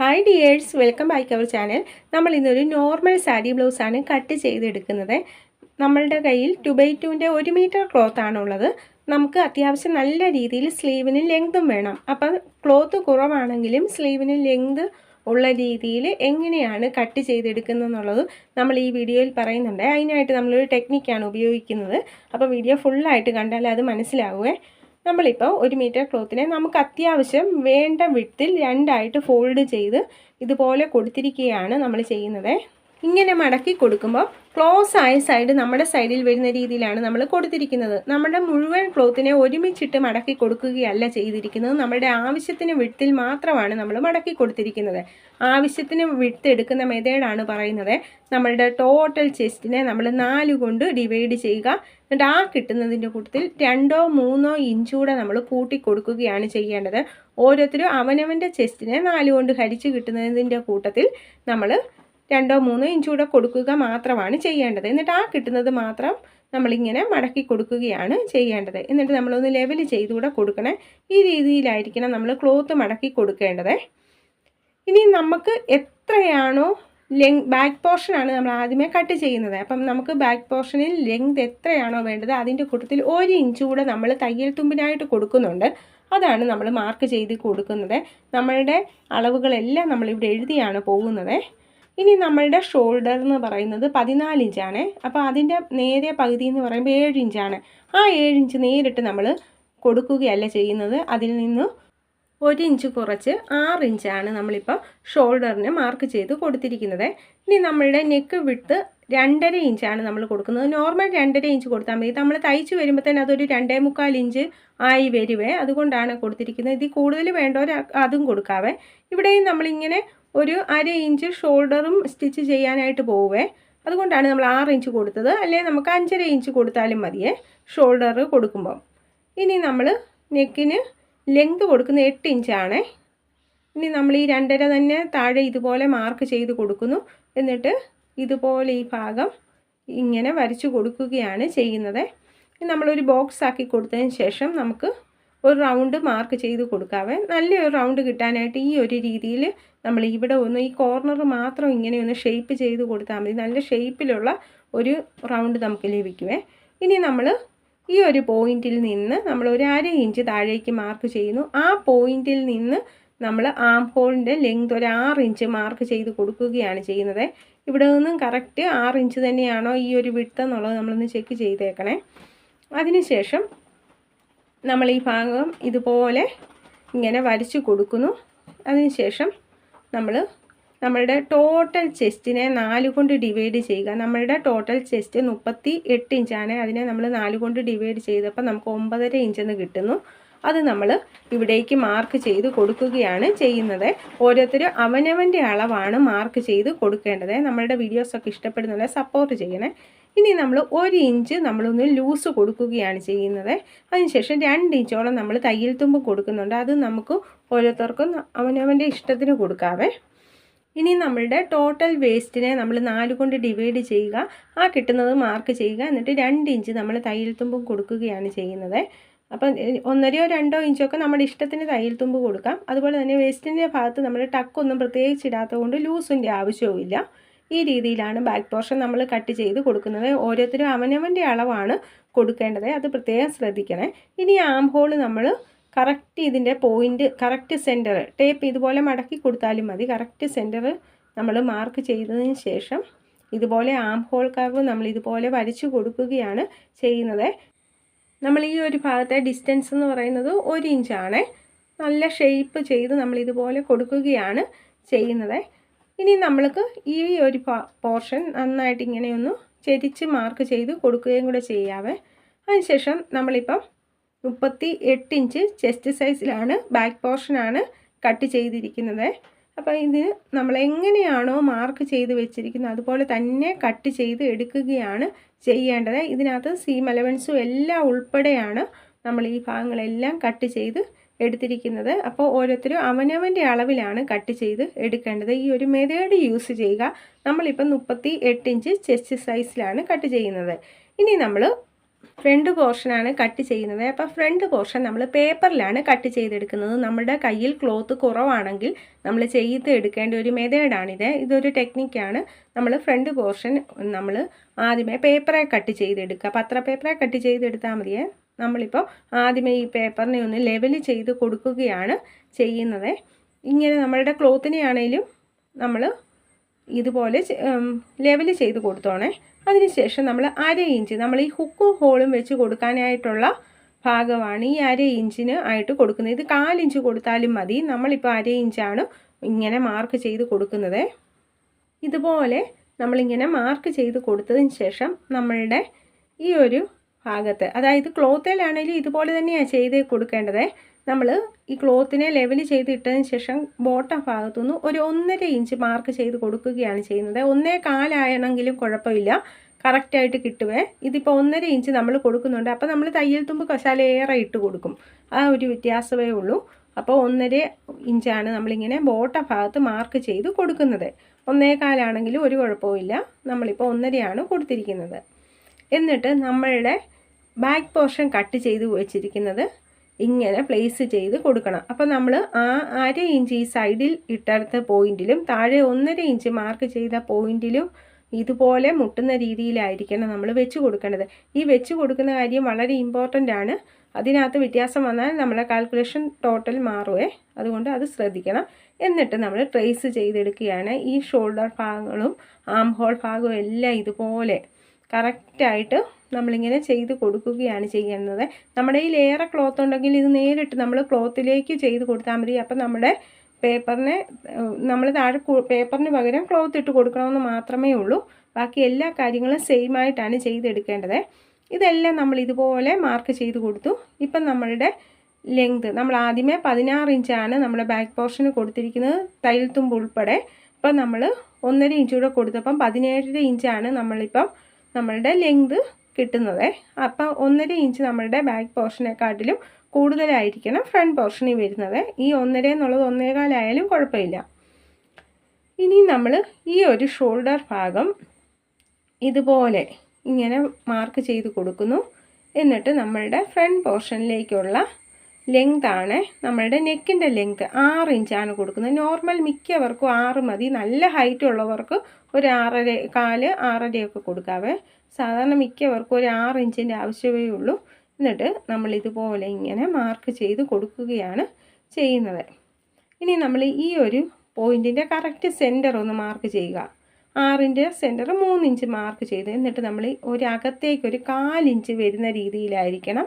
Hi dears welcome back our channel നമ്മൾ ഇന്നൊരു normal sari ബ്ലൗസാണ് cut ചെയ്തെടുക്കുന്നത്. നമ്മളുടെ കയ്യിൽ ടു ബൈ ടുവിന്റെ ഒരു മീറ്റർ ക്ലോത്ത് ആണുള്ളത് നമുക്ക് അത്യാവശ്യം നല്ല രീതിയിൽ സ്ലീവിന് ലെങ്തും വേണം. അപ്പം ക്ലോത്ത് കുറവാണെങ്കിലും സ്ലീവിന് ലെങ്ത് ഉള്ള രീതിയിൽ എങ്ങനെയാണ് കട്ട് ചെയ്തെടുക്കുന്നതെന്നുള്ളത് നമ്മൾ ഈ വീഡിയോയിൽ പറയുന്നുണ്ട്. അതിനായിട്ട് നമ്മളൊരു ടെക്നിക്കാണ് ഉപയോഗിക്കുന്നത്. അപ്പോൾ വീഡിയോ ഫുള്ളായിട്ട് കണ്ടാൽ അത് മനസ്സിലാവുമേ നമ്മളിപ്പോൾ ഒരു മീറ്റർ ക്ലോത്തിനെ നമുക്ക് അത്യാവശ്യം വേണ്ട വിട്ടിൽ രണ്ടായിട്ട് ഫോൾഡ് ചെയ്ത് ഇതുപോലെ കൊടുത്തിരിക്കുകയാണ് നമ്മൾ ചെയ്യുന്നത്. ഇങ്ങനെ മടക്കി കൊടുക്കുമ്പോൾ ക്ലോസ് ആയ സൈഡ് നമ്മുടെ സൈഡിൽ വരുന്ന രീതിയിലാണ് നമ്മൾ കൊടുത്തിരിക്കുന്നത്. നമ്മുടെ മുഴുവൻ ക്ലോത്തിനെ ഒരുമിച്ചിട്ട് മടക്കി കൊടുക്കുകയല്ല ചെയ്തിരിക്കുന്നത്. നമ്മുടെ ആവശ്യത്തിന് വിട്ടിൽ മാത്രമാണ് നമ്മൾ മടക്കി കൊടുത്തിരിക്കുന്നത്. ആവശ്യത്തിന് വിട്ട് എടുക്കുന്ന മെത്തേഡാണ് പറയുന്നത്. നമ്മളുടെ ടോട്ടൽ ചെസ്റ്റിനെ നമ്മൾ നാല് കൊണ്ട് ഡിവൈഡ് ചെയ്യുക. എന്നിട്ട് ആ കിട്ടുന്നതിന്റെ കൂട്ടത്തിൽ രണ്ടോ മൂന്നോ ഇഞ്ചൂടെ നമ്മൾ കൂട്ടി കൊടുക്കുകയാണ് ചെയ്യേണ്ടത്. ഓരോരുത്തരും അവനവന്റെ ചെസ്റ്റിനെ നാല് കൊണ്ട് ഹരിച്ച് കിട്ടുന്നതിന്റെ കൂട്ടത്തിൽ നമ്മൾ രണ്ടോ മൂന്നോ ഇഞ്ച് കൂടെ കൊടുക്കുക മാത്രമാണ് ചെയ്യേണ്ടത്. എന്നിട്ട് ആ കിട്ടുന്നത് മാത്രം നമ്മളിങ്ങനെ മടക്കി കൊടുക്കുകയാണ് ചെയ്യേണ്ടത്. എന്നിട്ട് നമ്മളൊന്ന് ലെവൽ ചെയ്തുകൂടെ കൊടുക്കണേ? ഈ രീതിയിലായിരിക്കണം നമ്മൾ ക്ലോത്ത് മടക്കി കൊടുക്കേണ്ടത്. ഇനി നമുക്ക് എത്രയാണോ ലെങ് ബാക്ക് പോർഷനാണ് നമ്മൾ ആദ്യമേ കട്ട് ചെയ്യുന്നത്. അപ്പം നമുക്ക് ബാക്ക് പോർഷനിൽ ലെങ്ത് എത്രയാണോ വേണ്ടത് അതിന്റെ കൂട്ടത്തിൽ ഒരു ഇഞ്ച് കൂടെ നമ്മൾ തയ്യൽ തുമ്പിനായിട്ട് കൊടുക്കുന്നുണ്ട്. അതാണ് നമ്മൾ മാർക്ക് ചെയ്ത് കൊടുക്കുന്നത്. നമ്മളുടെ അളവുകളെല്ലാം നമ്മളിവിടെ എഴുതിയാണ് പോകുന്നത്. ഇനി നമ്മളുടെ ഷോൾഡർ എന്ന് പറയുന്നത് പതിനാല് ഇഞ്ചാണ് അപ്പോൾ അതിന്റെ നേരെ പകുതി എന്ന് പറയുമ്പോൾ ഏഴ് ഇഞ്ചാണ് ആ ഏഴ് ഇഞ്ച് നേരിട്ട് നമ്മൾ കൊടുക്കുകയല്ല ചെയ്യുന്നത്. അതിൽ നിന്ന് ഒരു ഇഞ്ച് കുറച്ച് ആറ് ഇഞ്ചാണ് നമ്മളിപ്പോൾ ഷോൾഡറിന് മാർക്ക് ചെയ്ത് കൊടുത്തിരിക്കുന്നത്. ഇനി നമ്മളുടെ നെക്ക് വിട്ട് രണ്ടര ഇഞ്ചാണ് നമ്മൾ കൊടുക്കുന്നത്. നോർമൽ രണ്ടര ഇഞ്ച് കൊടുത്താൽ മതി. നമ്മൾ തയ്ച്ച് വരുമ്പോൾ തന്നെ അതൊരു രണ്ടേ മുക്കാൽ ഇഞ്ച് ആയി വരുവേ. അതുകൊണ്ടാണ് കൊടുത്തിരിക്കുന്നത്. ഇതിൽ കൂടുതൽ വേണ്ടവർ അതും കൊടുക്കാവേ. ഇവിടെയും നമ്മളിങ്ങനെ ഒരു അര ഇഞ്ച് ഷോൾഡറും സ്റ്റിച്ച് ചെയ്യാനായിട്ട് പോവേ. അതുകൊണ്ടാണ് നമ്മൾ ആറ് ഇഞ്ച് കൊടുത്തത്. അല്ലെങ്കിൽ നമുക്ക് അഞ്ചര ഇഞ്ച് കൊടുത്താലും മതിയേ ഷോൾഡർ കൊടുക്കുമ്പം. ഇനി നമ്മൾ നെക്കിന് ലെങ്ത് കൊടുക്കുന്ന എട്ട് ഇഞ്ചാണേ. ഇനി നമ്മൾ ഈ രണ്ടര തന്നെ താഴെ ഇതുപോലെ മാർക്ക് ചെയ്ത് കൊടുക്കുന്നു. എന്നിട്ട് ഇതുപോലെ ഈ ഭാഗം ഇങ്ങനെ വരച്ചു കൊടുക്കുകയാണ് ചെയ്യുന്നത്. നമ്മളൊരു ബോക്സ് ആക്കി കൊടുത്തതിന് ശേഷം നമുക്ക് ഒരു റൗണ്ട് മാർക്ക് ചെയ്ത് കൊടുക്കാവേ. നല്ലൊരു റൗണ്ട് കിട്ടാനായിട്ട് ഈ ഒരു രീതിയിൽ നമ്മൾ ഇവിടെ ഒന്ന് ഈ കോർണർ മാത്രം ഇങ്ങനെ ഒന്ന് ഷേപ്പ് ചെയ്ത് കൊടുത്താൽ മതി. നല്ല ഷേപ്പിലുള്ള ഒരു റൗണ്ട് നമുക്ക് ലഭിക്കുവേ. ഇനി നമ്മൾ ഈ ഒരു പോയിന്റിൽ നിന്ന് നമ്മൾ ഒരു അര ഇഞ്ച് താഴേക്ക് മാർക്ക് ചെയ്യുന്നു. ആ പോയിന്റിൽ നിന്ന് നമ്മൾ ആം ഹോളിന്റെ ലെങ്ത് ഒരു ആറ് ഇഞ്ച് മാർക്ക് ചെയ്ത് കൊടുക്കുകയാണ് ചെയ്യുന്നത്. ഇവിടെ നിന്നും കറക്റ്റ് ആറ് ഇഞ്ച് തന്നെയാണോ ഈ ഒരു വിട്ട് എന്നുള്ളത് നമ്മളൊന്ന് ചെക്ക് ചെയ്തേക്കണേ. അതിനുശേഷം നമ്മൾ ഈ ഭാഗം ഇതുപോലെ ഇങ്ങനെ വരച്ചു കൊടുക്കുന്നു. അതിനുശേഷം നമ്മൾ നമ്മളുടെ ടോട്ടൽ ചെസ്റ്റിനെ നാല് കൊണ്ട് ഡിവൈഡ് ചെയ്യുക. നമ്മളുടെ ടോട്ടൽ ചെസ്റ്റ് മുപ്പത്തി എട്ട് ഇഞ്ചാണ് അതിനെ നമ്മൾ നാല് കൊണ്ട് ഡിവൈഡ് ചെയ്തപ്പോൾ നമുക്ക് ഒമ്പതര ഇഞ്ചെന്ന് കിട്ടുന്നു. അത് നമ്മൾ ഇവിടേക്ക് മാർക്ക് ചെയ്ത് കൊടുക്കുകയാണ് ചെയ്യുന്നത്. ഓരോരുത്തരും അവനവന്റെ അളവാണ് മാർക്ക് ചെയ്ത് കൊടുക്കേണ്ടത്. നമ്മളുടെ വീഡിയോസൊക്കെ ഇഷ്ടപ്പെടുന്നവരെ സപ്പോർട്ട് ചെയ്യണേ. ഇനി നമ്മൾ ഒരു ഇഞ്ച് നമ്മളൊന്ന് ലൂസ് കൊടുക്കുകയാണ് ചെയ്യുന്നത്. അതിനുശേഷം രണ്ട് ഇഞ്ചോളം നമ്മൾ തയ്യൽ തുമ്പ് കൊടുക്കുന്നുണ്ട്. അത് നമുക്ക് ഓരോരുത്തർക്കും അവനവന്റെ ഇഷ്ടത്തിന് കൊടുക്കാവേ. ഇനി നമ്മളുടെ ടോട്ടൽ വേസ്റ്റിനെ നമ്മൾ നാല് കൊണ്ട് ഡിവൈഡ് ചെയ്യുക. ആ കിട്ടുന്നത് മാർക്ക് ചെയ്യുക. എന്നിട്ട് രണ്ട് ഇഞ്ച് നമ്മൾ തയ്യൽ തുമ്പും കൊടുക്കുകയാണ് ചെയ്യുന്നത്. അപ്പം ഒന്നരയോ രണ്ടോ ഇഞ്ചൊക്കെ നമ്മുടെ ഇഷ്ടത്തിന് തയ്യൽ തുമ്പ് കൊടുക്കാം. അതുപോലെ തന്നെ വേസ്റ്റിന്റെ ഭാഗത്ത് നമ്മൾ ടക്കൊന്നും പ്രത്യേകിച്ച് ഇടാത്തത് കൊണ്ട് ലൂസിന്റെ ആവശ്യവുമില്ല ഈ രീതിയിലാണ് ബാക്ക് പോർഷൻ നമ്മൾ കട്ട് ചെയ്ത് കൊടുക്കുന്നത്. ഓരോരുത്തരും അവനവന്റെ അളവാണ് കൊടുക്കേണ്ടത്. അത് പ്രത്യേകം ശ്രദ്ധിക്കണേ. ഇനി ആം ഹോൾ നമ്മൾ കറക്റ്റ് ഇതിന്റെ പോയിന്റ് കറക്റ്റ് സെന്റർ ടേപ്പ് ഇതുപോലെ മടക്കി കൊടുത്താലും മതി. കറക്റ്റ് സെന്റർ നമ്മൾ മാർക്ക് ചെയ്തതിന് ശേഷം ഇതുപോലെ ആം ഹോൾ കർവ് നമ്മൾ ഇതുപോലെ വരച്ചു കൊടുക്കുകയാണ് ചെയ്യുന്നത്. നമ്മൾ ഈ ഒരു ഭാഗത്തെ ഡിസ്റ്റൻസ് എന്ന് പറയുന്നത് ഒരു ഇഞ്ചാണ് നല്ല ഷേപ്പ് ചെയ്ത് നമ്മൾ ഇതുപോലെ കൊടുക്കുകയാണ് ചെയ്യുന്നത്. ഇനി നമ്മൾക്ക് ഈ ഒരു പോർഷൻ നന്നായിട്ട് ഇങ്ങനെയൊന്ന് ചെരിച്ച് മാർക്ക് ചെയ്ത് കൊടുക്കുകയും കൂടെ ചെയ്യാവേ. അതിനുശേഷം നമ്മളിപ്പം മുപ്പത്തി എട്ട് ഇഞ്ച് ചെസ്റ്റ് സൈസിലാണ് ബാക്ക് പോർഷനാണ് കട്ട് ചെയ്തിരിക്കുന്നത്. അപ്പോൾ ഇത് നമ്മൾ എങ്ങനെയാണോ മാർക്ക് ചെയ്ത് വെച്ചിരിക്കുന്നത് അതുപോലെ തന്നെ കട്ട് ചെയ്ത് എടുക്കുകയാണ് ചെയ്യേണ്ടത്. ഇതിനകത്ത് സീം അലവൻസും എല്ലാം ഉൾപ്പെടെയാണ് നമ്മൾ ഈ ഭാഗങ്ങളെല്ലാം കട്ട് ചെയ്ത് എടുത്തിരിക്കുന്നത്. അപ്പോൾ ഓരോരുത്തരും അവനവന്റെ അളവിലാണ് കട്ട് ചെയ്ത് എടുക്കേണ്ടത്. ഈ ഒരു മെതേഡ് യൂസ് ചെയ്യുക. നമ്മളിപ്പം മുപ്പത്തി എട്ട് ഇഞ്ച് ചെസ്റ്റ് സൈസിലാണ് കട്ട് ചെയ്യുന്നത്. ഇനി നമ്മൾ ഫ്രണ്ട് പോർഷനാണ് കട്ട് ചെയ്യുന്നത്. അപ്പോൾ ഫ്രണ്ട് പോർഷൻ നമ്മൾ പേപ്പറിലാണ് കട്ട് ചെയ്തെടുക്കുന്നത്. നമ്മുടെ കയ്യിൽ ക്ലോത്ത് കുറവാണെങ്കിൽ നമ്മൾ ചെയ്ത് എടുക്കേണ്ട ഒരു മെതേഡാണിത്. ഇതൊരു ടെക്നിക്കാണ്. നമ്മൾ ഫ്രണ്ട് പോർഷൻ നമ്മൾ ആദ്യമേ പേപ്പറെ കട്ട് ചെയ്തെടുക്കുക. പത്ര പേപ്പറെ കട്ട് ചെയ്തെടുത്താൽ മതിയേ. നമ്മളിപ്പോൾ ആദ്യമേ ഈ പേപ്പറിനെ ഒന്ന് ലെവൽ ചെയ്ത് കൊടുക്കുകയാണ് ചെയ്യുന്നത്. ഇങ്ങനെ നമ്മളുടെ ക്ലോത്തിനെയാണേലും നമ്മൾ ഇതുപോലെ ലെവൽ ചെയ്ത് കൊടുത്തോണേ. അതിനുശേഷം നമ്മൾ അര ഇഞ്ച് നമ്മൾ ഈ ഹുക്കും ഹോളും വെച്ച് കൊടുക്കാനായിട്ടുള്ള ഭാഗമാണ് ഈ അര ഇഞ്ചിന് ആയിട്ട് കൊടുക്കുന്നത്. ഇത് കാലിഞ്ച് കൊടുത്താലും മതി. നമ്മളിപ്പോൾ അര ഇഞ്ചാണ് ഇങ്ങനെ മാർക്ക് ചെയ്ത് കൊടുക്കുന്നത്. ഇതുപോലെ നമ്മളിങ്ങനെ മാർക്ക് ചെയ്ത് കൊടുത്തതിന് ശേഷം നമ്മളുടെ ഈ ഒരു ഭാഗത്ത് അതായത് ക്ലോത്തിലാണെങ്കിലും ഇതുപോലെ തന്നെയാണ് ചെയ്ത് കൊടുക്കേണ്ടത്. നമ്മൾ ഈ ക്ലോത്തിനെ ലെവൽ ചെയ്തിട്ടതിന് ശേഷം ബോട്ടം ഭാഗത്തുനിന്ന് ഒരു ഒന്നര ഇഞ്ച് മാർക്ക് ചെയ്ത് കൊടുക്കുകയാണ് ചെയ്യുന്നത്. ഒന്നേ കാലായണമെങ്കിലും കുഴപ്പമില്ല. കറക്റ്റായിട്ട് കിട്ടുവേ. ഇതിപ്പോൾ ഒന്നര ഇഞ്ച് നമ്മൾ കൊടുക്കുന്നുണ്ട്. അപ്പോൾ നമ്മൾ തയ്യൽ തുമ്പ് കശാലേറെ ഇട്ട് കൊടുക്കും. ആ ഒരു വ്യത്യാസമേ ഉള്ളൂ. അപ്പോൾ ഒന്നര ഇഞ്ചാണ് നമ്മളിങ്ങനെ ബോട്ട ഭാഗത്ത് മാർക്ക് ചെയ്ത് കൊടുക്കുന്നത്. ഒന്നേകാലാണെങ്കിലും ഒരു കുഴപ്പമില്ല നമ്മളിപ്പോൾ ഒന്നരയാണ് കൊടുത്തിരിക്കുന്നത്. എന്നിട്ട് നമ്മളുടെ ബാക്ക് പോർഷൻ കട്ട് ചെയ്ത് വെച്ചിരിക്കുന്നത് ഇങ്ങനെ പ്ലേസ് ചെയ്ത് കൊടുക്കണം. അപ്പോൾ നമ്മൾ ആ അര ഇഞ്ച് ഈ സൈഡിൽ ഇട്ടടുത്ത പോയിന്റിലും താഴെ ഒന്നര ഇഞ്ച് മാർക്ക് ചെയ്ത പോയിന്റിലും ഇതുപോലെ മുട്ടുന്ന രീതിയിലായിരിക്കണം നമ്മൾ വെച്ച് കൊടുക്കേണ്ടത് ഈ വെച്ച് കൊടുക്കുന്ന കാര്യം വളരെ ഇമ്പോർട്ടന്റ് ആണ്. അതിനകത്ത് വ്യത്യാസം വന്നാൽ നമ്മുടെ കാൽക്കുലേഷൻ ടോട്ടൽ മാറുവേ. അതുകൊണ്ട് അത് ശ്രദ്ധിക്കണം. എന്നിട്ട് നമ്മൾ ട്രേസ് ചെയ്തെടുക്കുകയാണ്. ഈ ഷോൾഡർ ഭാഗങ്ങളും ആം ഹോൾ ഭാഗവും എല്ലാം ഇതുപോലെ കറക്റ്റായിട്ട് നമ്മളിങ്ങനെ ചെയ്ത് കൊടുക്കുകയാണ് ചെയ്യുന്നത്. നമ്മുടെ ഈ ലേറെ ക്ലോത്ത് ഉണ്ടെങ്കിൽ ഇത് നേരിട്ട് നമ്മൾ ക്ലോത്തിലേക്ക് ചെയ്ത് കൊടുത്താൽ മതി. അപ്പം നമ്മുടെ പേപ്പറിനെ നമ്മൾ താഴെ പേപ്പറിന് പകരം ക്ലോത്ത് ഇട്ട് കൊടുക്കണമെന്ന് മാത്രമേ ഉള്ളൂ. ബാക്കി എല്ലാ കാര്യങ്ങളും സെയിം ആയിട്ടാണ് ചെയ്തെടുക്കേണ്ടത്. ഇതെല്ലാം നമ്മൾ ഇതുപോലെ മാർക്ക് ചെയ്ത് കൊടുത്തു. ഇപ്പം നമ്മളുടെ ലെങ്ത് നമ്മൾ ആദ്യമേ പതിനാറ് ഇഞ്ചാണ് നമ്മുടെ ബാക്ക് പോർഷന് കൊടുത്തിരിക്കുന്നത് തയ്യൽ തുമ്പ് ഉൾപ്പെടെ. ഇപ്പം നമ്മൾ ഒന്നര ഇഞ്ച് കൂടെ കൊടുത്തപ്പം പതിനേഴര ഇഞ്ചാണ് നമ്മളിപ്പം നമ്മളുടെ ലെങ്ത് കിട്ടുന്നത്. അപ്പം ഒന്നര ഇഞ്ച് നമ്മളുടെ ബാക്ക് പോർഷനെക്കാട്ടിലും കൂടുതലായിരിക്കണം ഫ്രണ്ട് പോർഷനിൽ വരുന്നത്. ഈ ഒന്നര എന്നുള്ളത് ഒന്നേകാലായാലും കുഴപ്പമില്ല. ഇനി നമ്മൾ ഈ ഒരു ഷോൾഡർ ഭാഗം ഇതുപോലെ ഇങ്ങനെ മാർക്ക് ചെയ്ത് കൊടുക്കുന്നു. എന്നിട്ട് നമ്മളുടെ ഫ്രണ്ട് പോർഷനിലേക്കുള്ള ലെങ്ത് ആണ് നമ്മളുടെ നെക്കിന്റെ ലെങ്ത് ആറ് ഇഞ്ചാണ് കൊടുക്കുന്നത്. നോർമൽ മിക്കവർക്കും ആറ് മതി. നല്ല ഹൈറ്റ് ഉള്ളവർക്ക് ഒരു ആറര കാൽ ആറരയൊക്കെ കൊടുക്കാവേ. സാധാരണ മിക്കവർക്കും ഒരു ആറ് ഇഞ്ചിന്റെ ആവശ്യമേ ഉള്ളൂ. എന്നിട്ട് നമ്മൾ ഇതുപോലെ ഇങ്ങനെ മാർക്ക് ചെയ്ത് കൊടുക്കുകയാണ് ചെയ്യുന്നത്. ഇനി നമ്മൾ ഈ ഒരു പോയിന്റിന്റെ കറക്റ്റ് സെന്റർ ഒന്ന് മാർക്ക് ചെയ്യുക. ആറിന്റെ സെന്റർ മൂന്നിഞ്ച് മാർക്ക് ചെയ്ത്. എന്നിട്ട് നമ്മൾ ഒരു അകത്തേക്ക് ഒരു കാലിഞ്ച് വരുന്ന രീതിയിലായിരിക്കണം.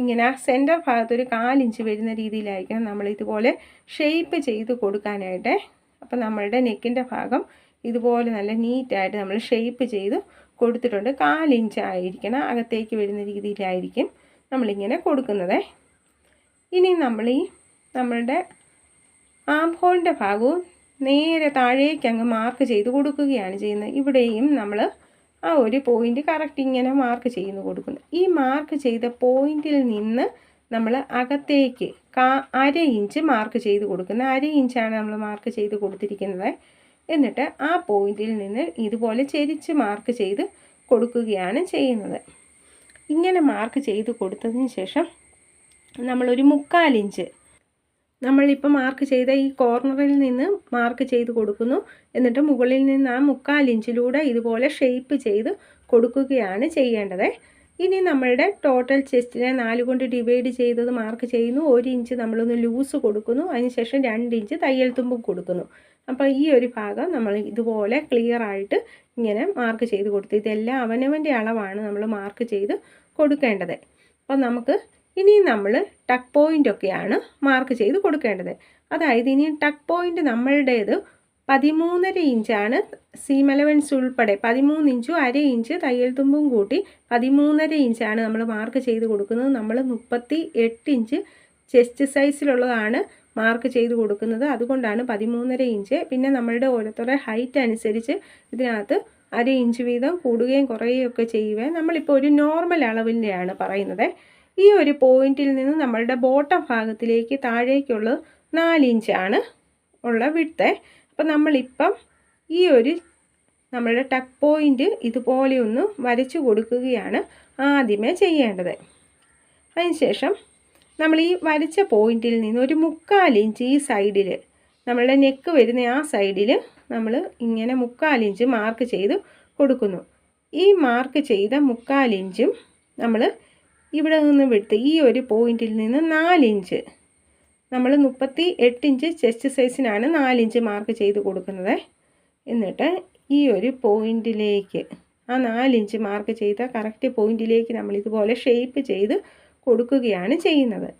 ഇങ്ങനെ സെന്റർ ഭാഗത്ത് ഒരു കാലിഞ്ച് വരുന്ന രീതിയിലായിരിക്കണം നമ്മൾ ഇതുപോലെ ഷേപ്പ് ചെയ്ത് കൊടുക്കാനായിട്ട്. അപ്പം നമ്മളുടെ നെക്കിന്റെ ഭാഗം ഇതുപോലെ നല്ല നീറ്റായിട്ട് നമ്മൾ ഷേപ്പ് ചെയ്ത് കൊടുത്തിട്ടുണ്ട്. കാലിഞ്ച് ആയിരിക്കണം അകത്തേക്ക് വരുന്ന രീതിയിലായിരിക്കും നമ്മളിങ്ങനെ കൊടുക്കുന്നത്. ഇനി നമ്മൾ ഈ നമ്മളുടെ ആം ഹോളിന്റെ ഭാഗവും നേരെ താഴേക്ക് അങ്ങ് മാർക്ക് ചെയ്ത് കൊടുക്കുകയാണ് ചെയ്യുന്നത്. ഇവിടെയും നമ്മൾ ആ ഒരു പോയിന്റ് കറക്റ്റ് ഇങ്ങനെ മാർക്ക് ചെയ്യുന്നു കൊടുക്കുന്നു. ഈ മാർക്ക് ചെയ്ത പോയിന്റിൽ നിന്ന് നമ്മൾ അകത്തേക്ക് കാ അര ഇഞ്ച് മാർക്ക് ചെയ്ത് കൊടുക്കുന്നത് അര ഇഞ്ചാണ് നമ്മൾ മാർക്ക് ചെയ്ത് കൊടുത്തിരിക്കുന്നത്. എന്നിട്ട് ആ പോയിന്റിൽ നിന്ന് ഇതുപോലെ ചെരിച്ച് മാർക്ക് ചെയ്ത് കൊടുക്കുകയാണ് ചെയ്യുന്നത്. ഇങ്ങനെ മാർക്ക് ചെയ്ത് കൊടുത്തതിന് ശേഷം നമ്മളൊരു മുക്കാലിഞ്ച് നമ്മളിപ്പോൾ മാർക്ക് ചെയ്ത ഈ കോർണറിൽ നിന്ന് മാർക്ക് ചെയ്ത് കൊടുക്കുന്നു. എന്നിട്ട് മുകളിൽ നിന്ന് ആ മുക്കാൽ ഇഞ്ചിലൂടെ ഇതുപോലെ ഷേപ്പ് ചെയ്ത് കൊടുക്കുകയാണ് ചെയ്യേണ്ടത്. ഇനി നമ്മളുടെ ടോട്ടൽ ചെസ്റ്റിനെ നാല് കൊണ്ട് ഡിവൈഡ് ചെയ്തത് മാർക്ക് ചെയ്യുന്നു. ഒരു ഇഞ്ച് നമ്മളൊന്ന് ലൂസ് കൊടുക്കുന്നു. അതിനുശേഷം രണ്ട് ഇഞ്ച് തയ്യൽ തുമ്പും കൊടുക്കുന്നു. അപ്പോൾ ഈ ഒരു ഭാഗം നമ്മൾ ഇതുപോലെ ക്ലിയർ ആയിട്ട് ഇങ്ങനെ മാർക്ക് ചെയ്ത് കൊടുത്തു. ഇതെല്ലാം അവനവന്റെ അളവാണ് നമ്മൾ മാർക്ക് ചെയ്ത് കൊടുക്കേണ്ടത്. അപ്പോൾ നമുക്ക് ഇനി നമ്മൾ ടക്ക് പോയിന്റ് ഒക്കെയാണ് മാർക്ക് ചെയ്ത് കൊടുക്കേണ്ടത്. അതായത് ഇനി ടക്ക് പോയിന്റ് നമ്മളുടേത് പതിമൂന്നര ഇഞ്ചാണ് സീം അലവൻസ് ഉൾപ്പെടെ പതിമൂന്ന് ഇഞ്ചും അര ഇഞ്ച് തയ്യൽ തുമ്പും കൂട്ടി പതിമൂന്നര ഇഞ്ചാണ് നമ്മൾ മാർക്ക് ചെയ്ത് കൊടുക്കുന്നത്. നമ്മൾ മുപ്പത്തി എട്ട് ഇഞ്ച് ചെസ്റ്റ് സൈസിലുള്ളതാണ് മാർക്ക് ചെയ്ത് കൊടുക്കുന്നത്. അതുകൊണ്ടാണ് പതിമൂന്നര ഇഞ്ച് പിന്നെ നമ്മളുടെ ഓരോരുത്തരുടെ ഹൈറ്റ് അനുസരിച്ച് ഇതിനകത്ത് അര ഇഞ്ച് വീതം കൂടുകയും കുറയുകയും ഒക്കെ ചെയ്യുക. നമ്മളിപ്പോൾ ഒരു നോർമൽ അളവിന്റെയാണ് പറയുന്നത്. ഈ ഒരു പോയിന്റിൽ നിന്ന് നമ്മളുടെ ബോട്ടം ഭാഗത്തിലേക്ക് താഴേക്കുള്ള നാലിഞ്ചാണ് ഉള്ള വിട്ട് അപ്പം നമ്മളിപ്പം ഈ ഒരു നമ്മളുടെ ടക്ക് പോയിന്റ് ഇതുപോലെ ഒന്ന് വരച്ചു കൊടുക്കുകയാണ് ആദ്യമേ ചെയ്യേണ്ടത്. അതിനുശേഷം നമ്മൾ ഈ വരച്ച പോയിന്റിൽ നിന്ന് ഒരു മുക്കാൽ ഇഞ്ച് ഈ സൈഡിൽ നമ്മളുടെ നെക്ക് വരുന്ന ആ സൈഡിൽ നമ്മൾ ഇങ്ങനെ മുക്കാൽ ഇഞ്ച് മാർക്ക് ചെയ്ത് കൊടുക്കുന്നു. ഈ മാർക്ക് ചെയ്ത മുക്കാൽ ഇഞ്ചും നമ്മൾ ഇവിടെ നിന്ന് വിട്ട് ഈ ഒരു പോയിന്റിൽ നിന്ന് നാലിഞ്ച്. നമ്മൾ മുപ്പത്തി എട്ട് ഇഞ്ച് ചെസ്റ്റ് സൈസിനാണ് നാലിഞ്ച് മാർക്ക് ചെയ്ത് കൊടുക്കുന്നത്. എന്നിട്ട് ഈ ഒരു പോയിന്റിലേക്ക് ആ നാലിഞ്ച് മാർക്ക് ചെയ്ത കറക്റ്റ് പോയിന്റിലേക്ക് നമ്മൾ ഇതുപോലെ ഷേപ്പ് ചെയ്ത് കൊടുക്കുകയാണ് ചെയ്യുന്നത്.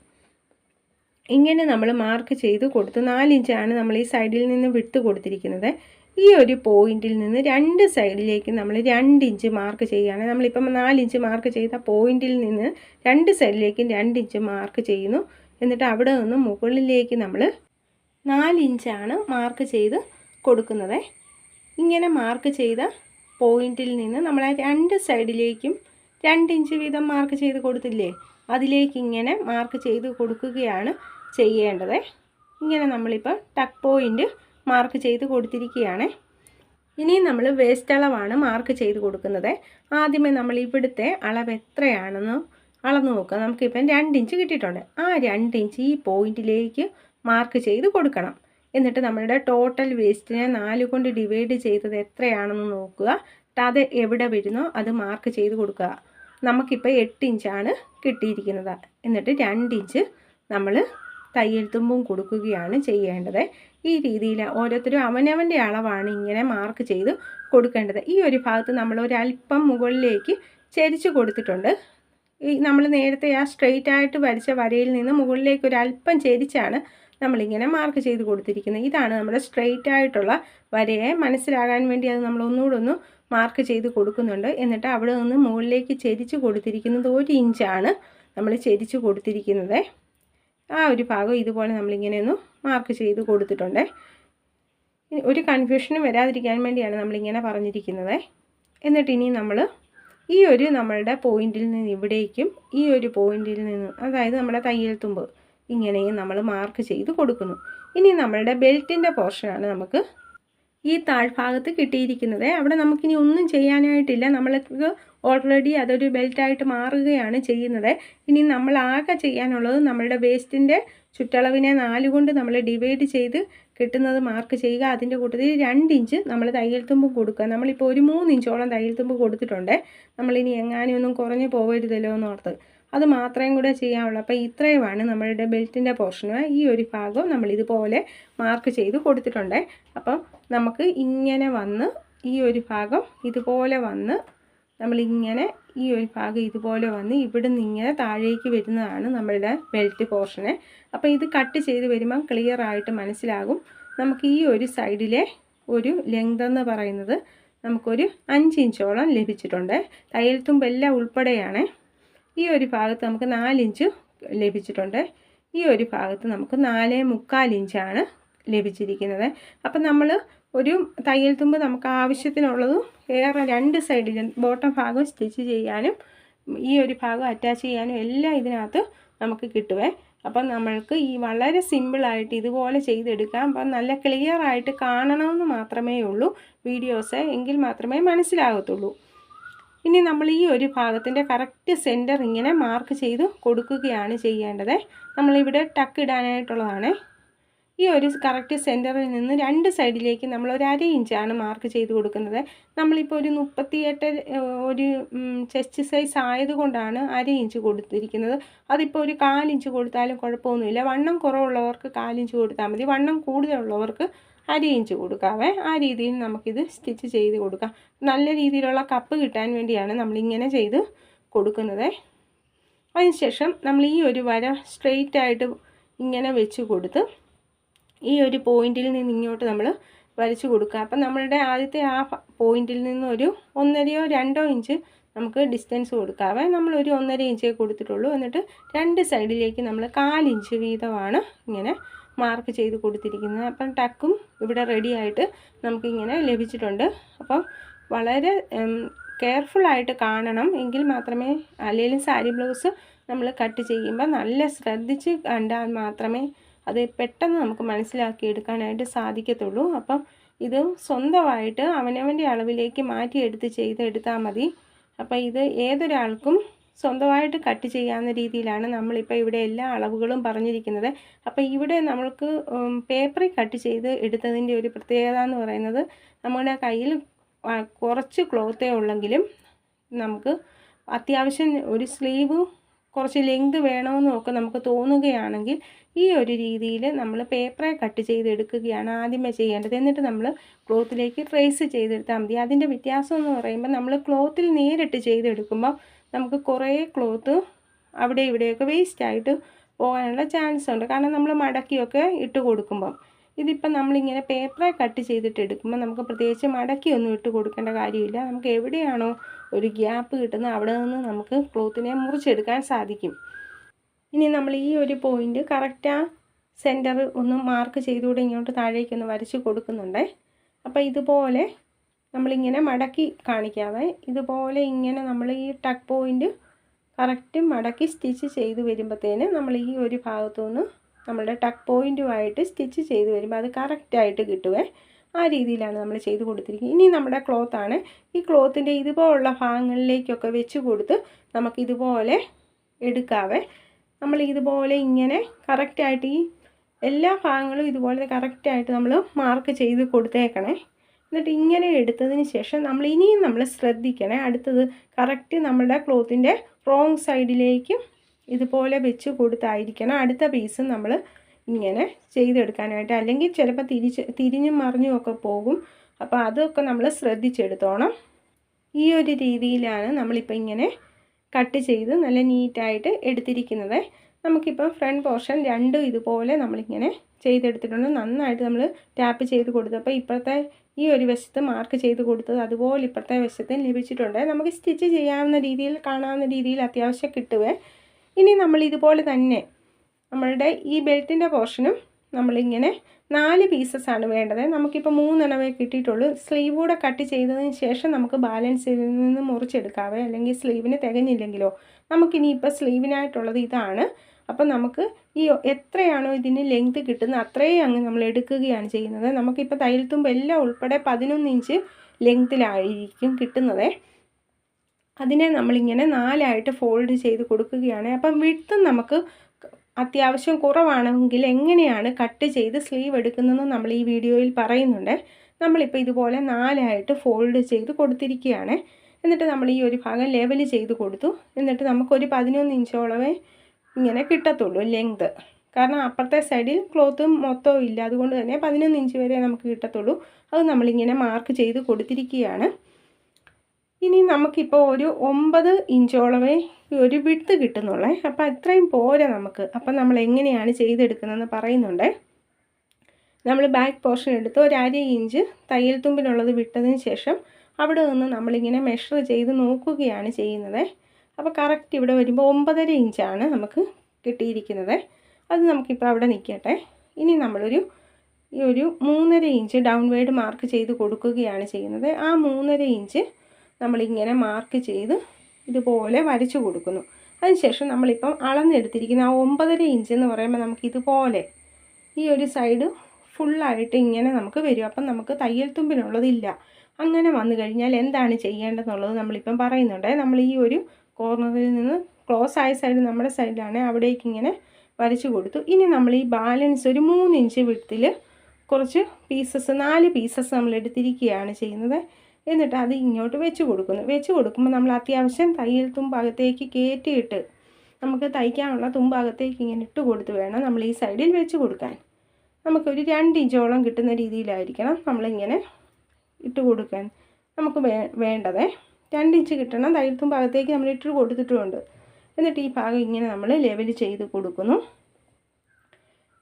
ഇങ്ങനെ നമ്മൾ മാർക്ക് ചെയ്ത് കൊടുത്ത് നാലിഞ്ചാണ് നമ്മൾ ഈ സൈഡിൽ നിന്ന് വിട്ട് കൊടുത്തിരിക്കുന്നത്. ഈ ഒരു പോയിന്റിൽ നിന്ന് രണ്ട് സൈഡിലേക്ക് നമ്മൾ രണ്ട് ഇഞ്ച് മാർക്ക് ചെയ്യുകയാണ്. നമ്മളിപ്പം നാലിഞ്ച് മാർക്ക് ചെയ്ത പോയിന്റിൽ നിന്ന് രണ്ട് സൈഡിലേക്കും രണ്ട് ഇഞ്ച് മാർക്ക് ചെയ്യുന്നു. എന്നിട്ട് അവിടെ നിന്ന് മുകളിലേക്ക് നമ്മൾ നാലിഞ്ചാണ് മാർക്ക് ചെയ്ത് കൊടുക്കുന്നത്. ഇങ്ങനെ മാർക്ക് ചെയ്ത പോയിന്റിൽ നിന്ന് നമ്മൾ രണ്ട് സൈഡിലേക്കും രണ്ട് ഇഞ്ച് വീതം മാർക്ക് ചെയ്ത് കൊടുത്തില്ലേ അതിലേക്ക് ഇങ്ങനെ മാർക്ക് ചെയ്ത് കൊടുക്കുകയാണ് ചെയ്യേണ്ടത്. ഇങ്ങനെ നമ്മളിപ്പോൾ ടക്ക് പോയിന്റ് മാർക്ക് ചെയ്ത് കൊടുത്തിരിക്കുകയാണ്. ഇനി നമ്മൾ വേസ്റ്റ് അളവാണ് മാർക്ക് ചെയ്ത് കൊടുക്കുന്നത്. ആദ്യമേ നമ്മൾ ഇവിടുത്തെ അളവ് എത്രയാണെന്ന് അളന്ന് നോക്കുക. നമുക്കിപ്പം രണ്ട് ഇഞ്ച് കിട്ടിയിട്ടുണ്ട്. ആ രണ്ട് ഇഞ്ച് ഈ പോയിന്റിലേക്ക് മാർക്ക് ചെയ്ത് കൊടുക്കണം. എന്നിട്ട് നമ്മളുടെ ടോട്ടൽ വേസ്റ്റിനെ നാല് കൊണ്ട് ഡിവൈഡ് ചെയ്തത് എത്രയാണെന്ന് നോക്കുക. അത് എവിടെ വരുന്നോ അത് മാർക്ക് ചെയ്ത് കൊടുക്കുക. നമുക്കിപ്പോൾ എട്ട് ഇഞ്ചാണ് കിട്ടിയിരിക്കുന്നത്. എന്നിട്ട് രണ്ട് ഇഞ്ച് നമ്മൾ തയ്യൽ കൊടുക്കുകയാണ് ചെയ്യേണ്ടത്. ഈ രീതിയിൽ ഓരോരുത്തരും അവനവന്റെ അളവാണ് ഇങ്ങനെ മാർക്ക് ചെയ്ത് കൊടുക്കേണ്ടത്. ഈ ഒരു ഭാഗത്ത് നമ്മൾ ഒരല്പം മുകളിലേക്ക് ചരിച്ച് കൊടുത്തിട്ടുണ്ട്. ഈ നമ്മൾ നേരത്തെ ആ സ്ട്രെയിറ്റ് ആയിട്ട് വരച്ച വരയിൽ നിന്ന് മുകളിലേക്ക് ഒരല്പം ചരിച്ചാണ് നമ്മളിങ്ങനെ മാർക്ക് ചെയ്ത് കൊടുത്തിരിക്കുന്നത്. ഇതാണ് നമ്മുടെ സ്ട്രെയിറ്റ് ആയിട്ടുള്ള വരയെ മനസ്സിലാകാൻ വേണ്ടി അത് നമ്മൾ ഒന്നുകൂടെ ഒന്ന് മാർക്ക് ചെയ്ത് കൊടുക്കുന്നുണ്ട്. എന്നിട്ട് അവിടെ നിന്ന് മുകളിലേക്ക് ചെരിച്ച് കൊടുത്തിരിക്കുന്നത് ഒരു ഇഞ്ചാണ് നമ്മൾ ചെരിച്ച് കൊടുത്തിരിക്കുന്നത്. ആ ഒരു ഭാഗം ഇതുപോലെ നമ്മളിങ്ങനെ ഒന്ന് മാർക്ക് ചെയ്ത് കൊടുത്തിട്ടുണ്ട്. ഒരു കൺഫ്യൂഷനും വരാതിരിക്കാൻ വേണ്ടിയാണ് നമ്മളിങ്ങനെ പറഞ്ഞിരിക്കുന്നത്. എന്നിട്ട് ഇനി നമ്മൾ ഈ ഒരു നമ്മളുടെ പോയിന്റിൽ നിന്ന് ഇവിടേക്കും ഈ ഒരു പോയിന്റിൽ നിന്ന് അതായത് നമ്മുടെ തയ്യൽ തുമ്പ് ഇങ്ങനെയും നമ്മൾ മാർക്ക് ചെയ്ത് കൊടുക്കുന്നു. ഇനി നമ്മളുടെ ബെൽറ്റിന്റെ പോർഷനാണ് നമുക്ക് ഈ താഴ്ഭാഗത്ത് കിട്ടിയിരിക്കുന്നത്. അവിടെ നമുക്കിനി ഒന്നും ചെയ്യാനായിട്ടില്ല. നമ്മൾക്ക് ഓൾറെഡി അതൊരു ബെൽറ്റായിട്ട് മാറുകയാണ് ചെയ്യുന്നത്. ഇനി നമ്മൾ ആകെ ചെയ്യാനുള്ളത് നമ്മളുടെ വേസ്റ്റിന്റെ ചുറ്റളവിനെ നാലുകൊണ്ട് നമ്മൾ ഡിവൈഡ് ചെയ്ത് കിട്ടുന്നത് മാർക്ക് ചെയ്യുക. അതിന്റെ കൂട്ടത്തിൽ രണ്ട് ഇഞ്ച് നമ്മൾ തയ്യൽ തുമ്പ് കൊടുക്കുക. നമ്മളിപ്പോൾ ഒരു മൂന്ന് ഇഞ്ചോളം തയ്യൽ തുമ്പ് കൊടുത്തിട്ടുണ്ട്. നമ്മളിനി എങ്ങാനും ഒന്നും കുറഞ്ഞു പോകരുതല്ലോ എന്നോർത്ത്. അത് മാത്രമേ കൂടെ ചെയ്യാനുള്ളൂ. അപ്പോൾ ഇത്രയുമാണ് നമ്മളുടെ ബെൽറ്റിന്റെ പോർഷന്. ഈ ഒരു ഭാഗം നമ്മൾ ഇതുപോലെ മാർക്ക് ചെയ്ത് കൊടുത്തിട്ടുണ്ട്. അപ്പം നമുക്ക് ഇങ്ങനെ വന്ന് ഈ ഒരു ഭാഗം ഇതുപോലെ വന്ന് നമ്മളിങ്ങനെ ഈ ഒരു ഭാഗം ഇതുപോലെ വന്ന് ഇവിടുന്ന് ഇങ്ങനെ താഴേക്ക് വരുന്നതാണ് നമ്മളുടെ ബെൽറ്റ് പോർഷന്. അപ്പോൾ ഇത് കട്ട് ചെയ്ത് വരുമ്പം ക്ലിയർ ആയിട്ട് മനസ്സിലാകും. നമുക്ക് ഈ ഒരു സൈഡിലെ ഒരു ലെങ്ത് എന്ന് പറയുന്നത് നമുക്കൊരു അഞ്ച് ഇഞ്ചോളം ലഭിച്ചിട്ടുണ്ട്. തയ്യൽ തുമ്പെല്ലാം ഉൾപ്പെടെയാണ്. ഈ ഒരു ഭാഗത്ത് നമുക്ക് നാലിഞ്ച് ലഭിച്ചിട്ടുണ്ട്. ഈ ഒരു ഭാഗത്ത് നമുക്ക് നാല് മുക്കാൽ ഇഞ്ചാണ് ലഭിച്ചിരിക്കുന്നത്. അപ്പം നമ്മൾ ഒരു തയ്യൽ തുമ്പ് നമുക്ക് ആവശ്യത്തിനുള്ളതും ഏറെ രണ്ട് സൈഡിലും ബോട്ടം ഭാഗം സ്റ്റിച്ച് ചെയ്യാനും ഈ ഒരു ഭാഗം അറ്റാച്ച് ചെയ്യാനും എല്ലാം ഇതിനകത്ത് നമുക്ക് കിട്ടുവേ. അപ്പം നമ്മൾക്ക് ഈ വളരെ സിമ്പിളായിട്ട് ഇതുപോലെ ചെയ്തെടുക്കാം. അപ്പം നല്ല ക്ലിയർ ആയിട്ട് കാണണമെന്ന് മാത്രമേ ഉള്ളൂ വീഡിയോസ്. എങ്കിൽ മാത്രമേ മനസ്സിലാകത്തുള്ളൂ. ഇനി നമ്മൾ ഈ ഒരു ഭാഗത്തിന്റെ കറക്റ്റ് സെന്റർ ഇങ്ങനെ മാർക്ക് ചെയ്ത് കൊടുക്കുകയാണ് ചെയ്യേണ്ടത്. നമ്മളിവിടെ ടക്ക് ഇടാനായിട്ടുള്ളതാണ്. ഈ ഒരു കറക്റ്റ് സെന്ററിൽ നിന്ന് രണ്ട് സൈഡിലേക്ക് നമ്മൾ ഒരു അര ഇഞ്ചാണ് മാർക്ക് ചെയ്ത് കൊടുക്കുന്നത്. നമ്മളിപ്പോൾ ഒരു മുപ്പത്തിയെട്ട് ഒരു ചെസ്റ്റ് സൈസ് ആയതുകൊണ്ടാണ് അര ഇഞ്ച് കൊടുത്തിരിക്കുന്നത്. അതിപ്പോൾ ഒരു കാലിഞ്ച് കൊടുത്താലും കുഴപ്പമൊന്നുമില്ല. വണ്ണം കുറവുള്ളവർക്ക് കാലിഞ്ച് കൊടുത്താൽ മതി. വണ്ണം കൂടുതലുള്ളവർക്ക് അര ഇഞ്ച് കൊടുക്കാവേ. ആ രീതിയിൽ നമുക്കിത് സ്റ്റിച്ച് ചെയ്ത് കൊടുക്കാം. നല്ല രീതിയിലുള്ള കപ്പ് കിട്ടാൻ വേണ്ടിയാണ് നമ്മളിങ്ങനെ ചെയ്ത് കൊടുക്കുന്നത്. അതിനുശേഷം നമ്മൾ ഈ ഒരു വര സ്ട്രെയിറ്റ് ആയിട്ട് ഇങ്ങനെ വെച്ച് കൊടുത്ത് ഈ ഒരു പോയിന്റിൽ നിന്ന് ഇങ്ങോട്ട് നമ്മൾ വരച്ച് കൊടുക്കുക. അപ്പം നമ്മളുടെ ആദ്യത്തെ ആ പോയിന്റിൽ നിന്ന് ഒരു ഒന്നരയോ രണ്ടോ ഇഞ്ച് നമുക്ക് ഡിസ്റ്റൻസ് കൊടുക്കാവേ. ഒരു ഒന്നര ഇഞ്ചേ കൊടുത്തിട്ടുള്ളൂ. എന്നിട്ട് രണ്ട് സൈഡിലേക്ക് നമ്മൾ കാലിഞ്ച് വീതമാണ് ഇങ്ങനെ മാർക്ക് ചെയ്ത് കൊടുത്തിരിക്കുന്നത്. അപ്പം ടക്കും ഇവിടെ റെഡി ആയിട്ട് നമുക്കിങ്ങനെ ലഭിച്ചിട്ടുണ്ട്. അപ്പം വളരെ കെയർഫുള്ളായിട്ട് കാണണം. എങ്കിൽ മാത്രമേ അല്ലെങ്കിൽ സാരി ബ്ലൗസ് നമ്മൾ കട്ട് ചെയ്യുമ്പോൾ നല്ല ശ്രദ്ധിച്ച് കണ്ടാൽ മാത്രമേ അത് പെട്ടെന്ന് നമുക്ക് മനസ്സിലാക്കി എടുക്കാനായിട്ട് സാധിക്കത്തുള്ളൂ. അപ്പം ഇത് സ്വന്തമായിട്ട് അവനവന്റെ അളവിലേക്ക് മാറ്റിയെടുത്ത് ചെയ്തെടുത്താൽ മതി. അപ്പോൾ ഇത് ഏതൊരാൾക്കും സ്വന്തമായിട്ട് കട്ട് ചെയ്യാവുന്ന രീതിയിലാണ് നമ്മളിപ്പോൾ ഇവിടെ എല്ലാ അളവുകളും പറഞ്ഞിരിക്കുന്നത്. അപ്പോൾ ഇവിടെ നമ്മൾക്ക് പേപ്പറിൽ കട്ട് ചെയ്ത് എടുത്തതിന്റെ ഒരു പ്രത്യേകത എന്ന് പറയുന്നത് നമ്മുടെ കയ്യിൽ കുറച്ച് ക്ലോത്തേ ഉള്ളെങ്കിലും നമുക്ക് അത്യാവശ്യം ഒരു സ്ലീവ് കുറച്ച് ലെങ്ത് വേണമെന്നൊക്കെ നമുക്ക് തോന്നുകയാണെങ്കിൽ ഈ ഒരു രീതിയിൽ നമ്മൾ പേപ്പറെ കട്ട് ചെയ്തെടുക്കുകയാണ് ആദ്യമേ ചെയ്യേണ്ടത്. എന്നിട്ട് നമ്മൾ ക്ലോത്തിലേക്ക് ട്രേസ് ചെയ്തെടുത്താൽ മതി. അതിന്റെ വ്യത്യാസം എന്ന് പറയുമ്പോൾ നമ്മൾ ക്ലോത്തിൽ നേരിട്ട് ചെയ്തെടുക്കുമ്പോൾ നമുക്ക് കുറേ ക്ലോത്ത് അവിടെ ഇവിടെയൊക്കെ വേസ്റ്റായിട്ട് പോകാനുള്ള ചാൻസ് ഉണ്ട്. കാരണം നമ്മൾ മടക്കിയൊക്കെ ഇട്ട് കൊടുക്കുമ്പം. ഇതിപ്പോൾ നമ്മളിങ്ങനെ പേപ്പറെ കട്ട് ചെയ്തിട്ട് എടുക്കുമ്പോൾ നമുക്ക് പ്രത്യേകിച്ച് മടക്കിയൊന്നും ഇട്ട് കൊടുക്കേണ്ട കാര്യമില്ല. നമുക്ക് എവിടെയാണോ ഒരു ഗ്യാപ്പ് കിട്ടുന്നത് അവിടെ നിന്ന് നമുക്ക് ക്ലോത്തിനെ മുറിച്ചെടുക്കാൻ സാധിക്കും. ഇനി നമ്മൾ ഈ ഒരു പോയിന്റ് കറക്റ്റ് ആ സെന്റർ ഒന്ന് മാർക്ക് ചെയ്തുകൂടെ ഇങ്ങോട്ട് താഴേക്ക് ഒന്ന് വരച്ച് കൊടുക്കുന്നുണ്ടേ. അപ്പോൾ ഇതുപോലെ നമ്മളിങ്ങനെ മടക്കി കാണിക്കാവേ. ഇതുപോലെ ഇങ്ങനെ നമ്മൾ ഈ ടക്ക് പോയിന്റ് കറക്റ്റ് മടക്കി സ്റ്റിച്ച് ചെയ്ത് വരുമ്പോഴത്തേന് നമ്മൾ ഈ ഒരു ഭാഗത്തു നിന്ന് നമ്മളുടെ ടക്ക് പോയിന്റുമായിട്ട് സ്റ്റിച്ച് ചെയ്ത് വരുമ്പോൾ അത് കറക്റ്റായിട്ട് കിട്ടുവേ. ആ രീതിയിലാണ് നമ്മൾ ചെയ്ത് കൊടുത്തിരിക്കുന്നത്. ഇനി നമ്മുടെ ക്ലോത്താണ് ഈ ക്ലോത്തിന്റെ ഇതുപോലുള്ള ഭാഗങ്ങളിലേക്കൊക്കെ വെച്ച് കൊടുത്ത് നമുക്കിതുപോലെ എടുക്കാവേ. നമ്മൾ ഇതുപോലെ ഇങ്ങനെ കറക്റ്റായിട്ട് ഈ എല്ലാ ഭാഗങ്ങളും ഇതുപോലെ കറക്റ്റായിട്ട് നമ്മൾ മാർക്ക് ചെയ്ത് കൊടുത്തേക്കണേ. എന്നിട്ട് ഇങ്ങനെ എടുത്തതിന് ശേഷം നമ്മൾ ഇനിയും നമ്മൾ ശ്രദ്ധിക്കണേ. അടുത്തത് കറക്റ്റ് നമ്മുടെ ക്ലോത്തിന്റെ റോങ് സൈഡിലേക്ക് ഇതുപോലെ വെച്ച് കൊടുത്തായിരിക്കണം. അടുത്ത പീസ് നമ്മൾ ഇങ്ങനെ ചെയ്തെടുക്കാനായിട്ട്. അല്ലെങ്കിൽ ചിലപ്പോൾ തിരിച്ച് തിരിഞ്ഞും മറിഞ്ഞും ഒക്കെ പോകും. അപ്പോൾ അതൊക്കെ നമ്മൾ ശ്രദ്ധിച്ചെടുത്തോണം. ഈ ഒരു രീതിയിലാണ് നമ്മളിപ്പോൾ ഇങ്ങനെ കട്ട് ചെയ്ത് നല്ല നീറ്റായിട്ട് എടുത്തിരിക്കുന്നത്. നമുക്കിപ്പം ഫ്രണ്ട് പോർഷൻ രണ്ടും ഇതുപോലെ നമ്മളിങ്ങനെ ചെയ്തെടുത്തിട്ടുണ്ട്. നന്നായിട്ട് നമ്മൾ ടാപ്പ് ചെയ്ത് കൊടുത്തപ്പോൾ ഇപ്പോഴത്തെ ഈ ഒരു വശത്ത് മാർക്ക് ചെയ്ത് കൊടുത്തത് അതുപോലെ ഇപ്പോഴത്തെ വശത്ത് ലഭിച്ചിട്ടുണ്ട്. നമുക്ക് സ്റ്റിച്ച് ചെയ്യാവുന്ന രീതിയിൽ കാണാവുന്ന രീതിയിൽ അത്യാവശ്യം കിട്ടുവേ. ഇനി നമ്മൾ ഇതുപോലെ തന്നെ നമ്മളുടെ ഈ ബെൽറ്റിന്റെ പോർഷനും നമ്മളിങ്ങനെ നാല് പീസസ് ആണ് വേണ്ടത്. നമുക്കിപ്പോൾ മൂന്നെണ്ണമേ കിട്ടിയിട്ടുള്ളൂ. സ്ലീവ് കൂടെ കട്ട് ചെയ്തതിന് ശേഷം നമുക്ക് ബാലൻസ് ഇതിൽ നിന്ന് മുറിച്ചെടുക്കാവേ. അല്ലെങ്കിൽ സ്ലീവിന് തികഞ്ഞില്ലെങ്കിലോ. നമുക്കിനി ഇപ്പോൾ സ്ലീവിനായിട്ടുള്ളത് ഇതാണ്. അപ്പം നമുക്ക് ഈ എത്രയാണോ ഇതിന് ലെങ്ത് കിട്ടുന്നത് അത്രയും അങ്ങ് നമ്മൾ എടുക്കുകയാണ് ചെയ്യുന്നത്. നമുക്കിപ്പോൾ തയ്യൽ തുമ്പ് എല്ലാം ഉൾപ്പെടെ പതിനൊന്ന് ഇഞ്ച് ലെങ്ത്തിലായിരിക്കും കിട്ടുന്നത്. അതിനെ നമ്മളിങ്ങനെ നാലായിട്ട് ഫോൾഡ് ചെയ്ത് കൊടുക്കുകയാണ്. അപ്പം വിട്ടും നമുക്ക് അത്യാവശ്യം കുറവാണെങ്കിൽ എങ്ങനെയാണ് കട്ട് ചെയ്ത് സ്ലീവ് എടുക്കുന്നതെന്ന് നമ്മൾ ഈ വീഡിയോയിൽ പറയുന്നുണ്ട്. നമ്മളിപ്പോൾ ഇതുപോലെ നാലായിട്ട് ഫോൾഡ് ചെയ്ത് കൊടുത്തിരിക്കുകയാണ്. എന്നിട്ട് നമ്മൾ ഈ ഒരു ഭാഗം ലെവൽ ചെയ്ത് കൊടുത്തു. എന്നിട്ട് നമുക്കൊരു പതിനൊന്ന് ഇഞ്ചോളമേ ഇങ്ങനെ കിട്ടത്തുള്ളൂ ലെങ്ത് കാരണം അപ്പുറത്തെ സൈഡിൽ ക്ലോത്ത് മൊത്തവും ഇല്ല. അതുകൊണ്ട് തന്നെ പതിനൊന്ന് ഇഞ്ച് വരെ നമുക്ക് കിട്ടത്തുള്ളൂ. അത് നമ്മളിങ്ങനെ മാർക്ക് ചെയ്ത് കൊടുത്തിരിക്കുകയാണ്. ഇനി നമുക്കിപ്പോൾ ഒരു ഒമ്പത് ഇഞ്ചോളമേ ഒരു വിട്ട് കിട്ടുന്നുള്ളേ. അപ്പം അത്രയും പോരാ നമുക്ക്. അപ്പം നമ്മൾ എങ്ങനെയാണ് ചെയ്തെടുക്കുന്നതെന്ന് പറയുന്നുണ്ട്. നമ്മൾ ബാക്ക് പോർഷൻ എടുത്ത് ഒരു അര ഇഞ്ച് തയ്യൽ തുമ്പിനുള്ളത് വിട്ടതിന് ശേഷം അവിടെ നിന്ന് നമ്മളിങ്ങനെ മെഷർ ചെയ്ത് നോക്കുകയാണ് ചെയ്യുന്നത്. അപ്പോൾ കറക്റ്റ് ഇവിടെ വരുമ്പോൾ ഒമ്പതര ഇഞ്ചാണ് നമുക്ക് കിട്ടിയിരിക്കുന്നത്. അത് നമുക്കിപ്പോൾ അവിടെ നിൽക്കട്ടെ ഇനി നമ്മളൊരു ഈ ഒരു മൂന്നര ഇഞ്ച് ഡൗൺവേഡ് മാർക്ക് ചെയ്ത് കൊടുക്കുകയാണ് ചെയ്യുന്നത്. ആ മൂന്നര ഇഞ്ച് നമ്മളിങ്ങനെ മാർക്ക് ചെയ്ത് ഇതുപോലെ വരച്ചു കൊടുക്കുന്നു. അതിനുശേഷം നമ്മളിപ്പം അളന്നെടുത്തിരിക്കുന്ന ആ ഒമ്പതര ഇഞ്ച് എന്ന് പറയുമ്പോൾ നമുക്ക് ഇതുപോലെ ഈ ഒരു സൈഡ് ഫുള്ളായിട്ട് ഇങ്ങനെ നമുക്ക് വരും. അപ്പം നമുക്ക് തയ്യൽ തുമ്പിനുള്ളതില്ല. അങ്ങനെ വന്നു കഴിഞ്ഞാൽ എന്താണ് ചെയ്യേണ്ടതെന്നുള്ളത് നമ്മളിപ്പം പറയുന്നുണ്ട്. നമ്മൾ ഈ ഒരു കോർണറിൽ നിന്ന് ക്ലോസ് ആയ സൈഡ് നമ്മുടെ സൈഡിലാണ് അവിടേക്ക് ഇങ്ങനെ വരച്ചു കൊടുത്തു. ഇനി നമ്മൾ ഈ ബാലൻസ് ഒരു മൂന്ന് ഇഞ്ച് വിടത്തിൽ കുറച്ച് പീസസ് നാല് പീസസ് നമ്മൾ എടുത്തിരിക്കുകയാണ് ചെയ്യുന്നത്. എന്നിട്ട് അത് ഇങ്ങോട്ട് വെച്ച് കൊടുക്കുന്നു. വെച്ച് കൊടുക്കുമ്പോൾ നമ്മൾ അത്യാവശ്യം തയ്യൽ തുമ്പകത്തേക്ക് കയറ്റിയിട്ട് നമുക്ക് തയ്ക്കാനുള്ള തുമ്പകത്തേക്ക് ഇങ്ങനെ ഇട്ട് കൊടുത്ത് വേണം നമ്മൾ ഈ സൈഡിൽ വെച്ച് കൊടുക്കാൻ. നമുക്കൊരു രണ്ട് ഇഞ്ചോളം കിട്ടുന്ന രീതിയിലായിരിക്കണം നമ്മളിങ്ങനെ ഇട്ട് കൊടുക്കാൻ. നമുക്ക് വേ വേണ്ടത്. രണ്ട് ഇഞ്ച് കിട്ടണം. തയ്യൽ ഭാഗത്തേക്ക് നമ്മൾ ഇട്ട് കൊടുത്തിട്ടുമുണ്ട് എന്നിട്ട് ഈ ഭാഗം ഇങ്ങനെ നമ്മൾ ലെവൽ ചെയ്ത് കൊടുക്കുന്നു.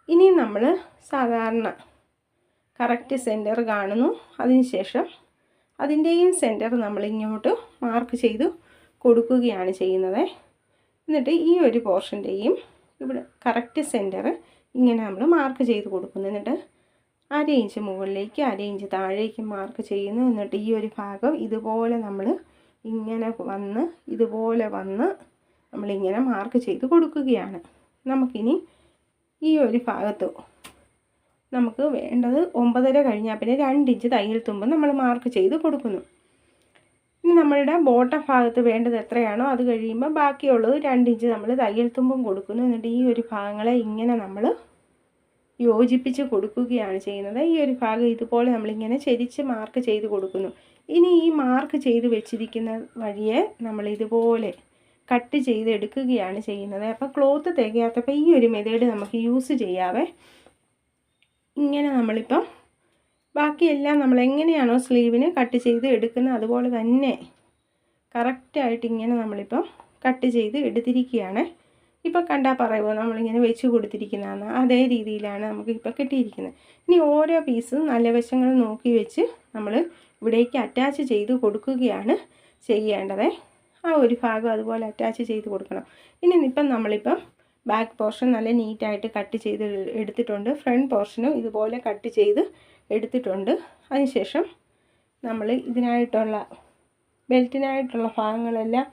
ഇനി നമ്മൾ സാധാരണ കറക്റ്റ് സെന്റർ കാണുന്നു. അതിനുശേഷം അതിന്റെയും സെന്റർ നമ്മൾ ഇങ്ങോട്ട് മാർക്ക് ചെയ്ത് കൊടുക്കുകയാണ് ചെയ്യുന്നത്. എന്നിട്ട് ഈ ഒരു പോർഷന്റെയും ഇവിടെ കറക്റ്റ് സെന്റർ ഇങ്ങനെ നമ്മൾ മാർക്ക് ചെയ്ത് കൊടുക്കുന്നു. എന്നിട്ട് അര ഇഞ്ച് മുകളിലേക്ക് അര ഇഞ്ച് താഴേക്ക് മാർക്ക് ചെയ്യുന്നു. എന്നിട്ട് ഈ ഒരു ഭാഗം ഇതുപോലെ നമ്മൾ ഇങ്ങനെ വന്ന് ഇതുപോലെ വന്ന് നമ്മളിങ്ങനെ മാർക്ക് ചെയ്ത് കൊടുക്കുകയാണ്. നമുക്കിനി ഈ ഒരു ഭാഗത്ത് നമുക്ക് വേണ്ടത് ഒമ്പതര കഴിഞ്ഞാൽ പിന്നെ രണ്ട് ഇഞ്ച് തയ്യൽ തുമ്പ് നമ്മൾ മാർക്ക് ചെയ്ത് കൊടുക്കുന്നു. ഇനി നമ്മളുടെ ബോട്ടം ഭാഗത്ത് വേണ്ടത് എത്രയാണോ അത് കഴിയുമ്പോൾ ബാക്കിയുള്ളത് രണ്ട് ഇഞ്ച് നമ്മൾ തയ്യൽ തുമ്പും കൊടുക്കുന്നു. എന്നിട്ട് ഈ ഒരു ഭാഗങ്ങളെ ഇങ്ങനെ നമ്മൾ യോജിപ്പിച്ച് കൊടുക്കുകയാണ് ചെയ്യുന്നത്. ഈ ഒരു ഭാഗം ഇതുപോലെ നമ്മളിങ്ങനെ ചരിച്ച് മാർക്ക് ചെയ്ത് കൊടുക്കുന്നു. ഇനി ഈ മാർക്ക് ചെയ്ത് വെച്ചിരിക്കുന്ന വഴിയെ നമ്മൾ ഇതുപോലെ കട്ട് ചെയ്തെടുക്കുകയാണ് ചെയ്യുന്നത്. അപ്പോൾ ക്ലോത്ത് തികയാത്തപ്പോൾ ഈ ഒരു മെതേഡ് നമുക്ക് യൂസ് ചെയ്യാവേ. ഇങ്ങനെ നമ്മളിപ്പം ബാക്കിയെല്ലാം നമ്മൾ എങ്ങനെയാണോ സ്ലീവിന് കട്ട് ചെയ്ത് എടുക്കുന്നത് അതുപോലെ തന്നെ കറക്റ്റായിട്ട് ഇങ്ങനെ നമ്മളിപ്പം കട്ട് ചെയ്ത് എടുത്തിരിക്കുകയാണ്. ഇപ്പോൾ കണ്ടാൽ പറയുമോ നമ്മളിങ്ങനെ വെച്ച് കൊടുത്തിരിക്കുന്നതാണ് അതേ രീതിയിലാണ് നമുക്ക് ഇപ്പോൾ കിട്ടിയിരിക്കുന്നത്. ഇനി ഓരോ പീസും നല്ല വശങ്ങൾ നോക്കി വെച്ച് നമ്മൾ ഇവിടേക്ക് അറ്റാച്ച് ചെയ്ത് കൊടുക്കുകയാണ് ചെയ്യേണ്ടത്. ആ ഒരു ഭാഗം അതുപോലെ അറ്റാച്ച് ചെയ്ത് കൊടുക്കണം. ഇനി ഇപ്പം നമ്മളിപ്പം ബാക്ക് പോർഷൻ നല്ല നീറ്റായിട്ട് കട്ട് ചെയ്ത് എടുത്തിട്ടുണ്ട്. ഫ്രണ്ട് പോർഷനും ഇതുപോലെ കട്ട് ചെയ്ത് എടുത്തിട്ടുണ്ട്. അതിനുശേഷം നമ്മൾ ഇതിനായിട്ടുള്ള ബെൽറ്റിനായിട്ടുള്ള ഭാഗങ്ങളെല്ലാം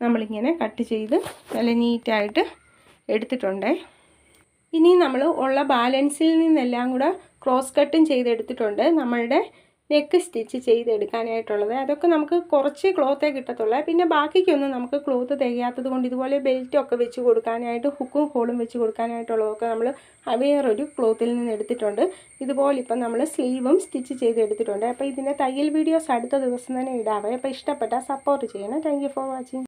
നമ്മളിങ്ങനെ കട്ട് ചെയ്ത് നല്ല നീറ്റായിട്ട് എടുത്തിട്ടുണ്ട്. ഇനി നമ്മൾ ഉള്ള ബാലൻസിൽ നിന്നെല്ലാം കൂടെ ക്രോസ് കട്ടും ചെയ്തെടുത്തിട്ടുണ്ട്. നമ്മളുടെ നെക്ക് സ്റ്റിച്ച് ചെയ്തെടുക്കാനായിട്ടുള്ളത്. അതൊക്കെ നമുക്ക് കുറച്ച് ക്ലോത്തേ കിട്ടത്തുള്ളൂ. പിന്നെ ബാക്കിക്കൊന്നും നമുക്ക് ക്ലോത്ത് തികയാത്തത് കൊണ്ട് ഇതുപോലെ ബെൽറ്റൊക്കെ വെച്ച് കൊടുക്കാനായിട്ട് ഹുക്കും ഹോളും വെച്ച് കൊടുക്കാനായിട്ടുള്ളതൊക്കെ നമ്മൾ വേറൊരു ക്ലോത്തിൽ നിന്ന് എടുത്തിട്ടുണ്ട്. ഇതുപോലെ ഇപ്പം നമ്മൾ സ്ലീവും സ്റ്റിച്ച് ചെയ്തെടുത്തിട്ടുണ്ട്. അപ്പോൾ ഇതിന്റെ തയ്യൽ വീഡിയോസ് അടുത്ത ദിവസം തന്നെ ഇടാവേ. അപ്പോൾ ഇഷ്ടപ്പെട്ടാൽ സപ്പോർട്ട് ചെയ്യണം. Thank for watching